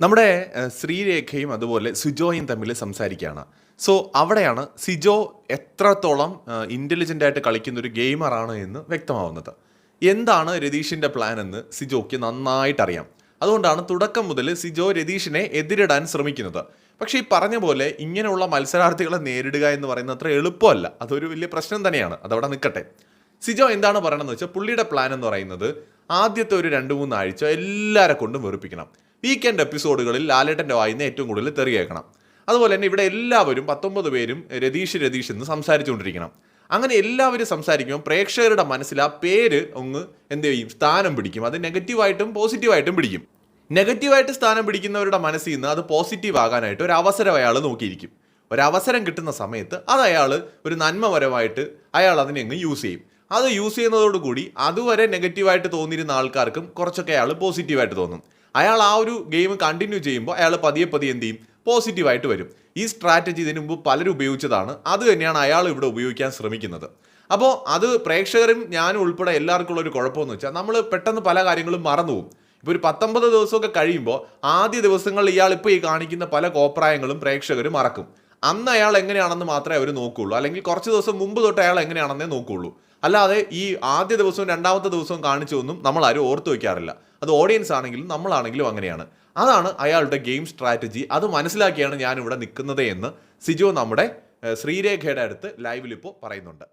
നമ്മുടെ ശ്രീരേഖയും അതുപോലെ സുജോയും തമ്മിൽ സംസാരിക്കുകയാണ്. സോ അവിടെയാണ് സിജോ എത്രത്തോളം ഇന്റലിജന്റ് ആയിട്ട് കളിക്കുന്ന ഒരു ഗെയിമറാണ് എന്ന് വ്യക്തമാവുന്നത്. എന്താണ് രതീഷിന്റെ പ്ലാൻ എന്ന് സിജോയ്ക്ക് നന്നായിട്ട് അറിയാം അതുകൊണ്ടാണ് തുടക്കം മുതൽ സിജോ രതീഷിനെ എതിരിടാൻ ശ്രമിക്കുന്നത്. പക്ഷേ ഈ പറഞ്ഞ പോലെ ഇങ്ങനെയുള്ള മത്സരാർത്ഥികളെ നേരിടുക എന്ന് പറയുന്നത് അത്ര എളുപ്പമല്ല. അതൊരു വലിയ പ്രശ്നം തന്നെയാണ്. അതവിടെ നിൽക്കട്ടെ. സിജോ എന്താണ് പറയണമെന്ന് വെച്ചാൽ പുള്ളിയുടെ പ്ലാൻ എന്ന് പറയുന്നത് ആദ്യത്തെ ഒരു രണ്ട് മൂന്ന് ആഴ്ച എല്ലാവരെ കൊണ്ടും വെറുപ്പിക്കണം. വീക്കെൻഡ് എപ്പിസോഡുകളിൽ ലാലേട്ടന്റെ വായിന്ന് ഏറ്റവും കൂടുതൽ തെറി കേൾക്കണം അതുപോലെ തന്നെ ഇവിടെ എല്ലാവരും പത്തൊമ്പത് പേരും രതീഷ് രതീഷ് എന്ന് സംസാരിച്ചുകൊണ്ടിരിക്കണം. അങ്ങനെ എല്ലാവരും സംസാരിക്കുമ്പോൾ പ്രേക്ഷകരുടെ മനസ്സിൽ ആ പേര് ഒന്ന് എന്ത് ചെയ്യും? സ്ഥാനം പിടിക്കും. അത് നെഗറ്റീവായിട്ടും പോസിറ്റീവായിട്ടും പിടിക്കും. നെഗറ്റീവായിട്ട് സ്ഥാനം പിടിക്കുന്നവരുടെ മനസ്സിൽ നിന്ന് അത് പോസിറ്റീവ് ആകാനായിട്ട് ഒരു അവസരം അയാൾ നോക്കിയിരിക്കും. ഒരു അവസരം കിട്ടുന്ന സമയത്ത് അത് അയാൾ ഒരു നന്മപരമായിട്ട് അയാൾ അതിനെ അങ്ങ് യൂസ് ചെയ്യും. അത് യൂസ് ചെയ്യുന്നതോടുകൂടി അതുവരെ നെഗറ്റീവായിട്ട് തോന്നിയിരുന്ന ആൾക്കാർക്കും കുറച്ചൊക്കെ അയാൾ പോസിറ്റീവായിട്ട് തോന്നും. അയാൾ ആ ഒരു ഗെയിം കണ്ടിന്യൂ ചെയ്യുമ്പോൾ അയാൾ പതിയെ പതിയെ എന്ത് ചെയ്യും? പോസിറ്റീവായിട്ട് വരും. ഈ സ്ട്രാറ്റജി ഇതിനു മുമ്പ് പലരും ഉപയോഗിച്ചതാണ്. അത് തന്നെയാണ് അയാൾ ഇവിടെ ഉപയോഗിക്കാൻ ശ്രമിക്കുന്നത്. അപ്പോൾ അത് പ്രേക്ഷകരും ഞാനും ഉൾപ്പെടെ എല്ലാവർക്കും ഉള്ള ഒരു കുഴപ്പമെന്ന് വെച്ചാൽ നമ്മൾ പെട്ടെന്ന് പല കാര്യങ്ങളും മറന്നുപോകും ഇപ്പോൾ ഒരു പത്തൊമ്പത് ദിവസമൊക്കെ കഴിയുമ്പോൾ ആദ്യ ദിവസങ്ങളിൽ ഇയാൾ ഇപ്പോൾ ഈ കാണിക്കുന്ന പല കോപ്രായങ്ങളും പ്രേക്ഷകർ മറക്കും. അന്ന് അയാൾ എങ്ങനെയാണെന്ന് മാത്രമേ അവർ നോക്കുകയുള്ളൂ അല്ലെങ്കിൽ കുറച്ച് ദിവസം മുമ്പ് തൊട്ട് അയാൾ എങ്ങനെയാണെന്നേ നോക്കുകയുള്ളൂ അല്ലാതെ ഈ ആദ്യ ദിവസവും രണ്ടാമത്തെ ദിവസവും കാണിച്ചൊന്നും നമ്മൾ ആരും ഓർത്തു വയ്ക്കാറില്ല. അത് ഓഡിയൻസ് ആണെങ്കിലും നമ്മളാണെങ്കിലും അങ്ങനെയാണ്. അതാണ് അയാളുടെ ഗെയിം സ്ട്രാറ്റജി അത് മനസ്സിലാക്കിയാണ് ഞാൻ ഇവിടെ നിൽക്കുന്നത് എന്ന് സിജോ നമ്മുടെ ശ്രീരേഖയുടെ അടുത്ത് ലൈവിൽ ഇപ്പോൾ പറയുന്നുണ്ട്.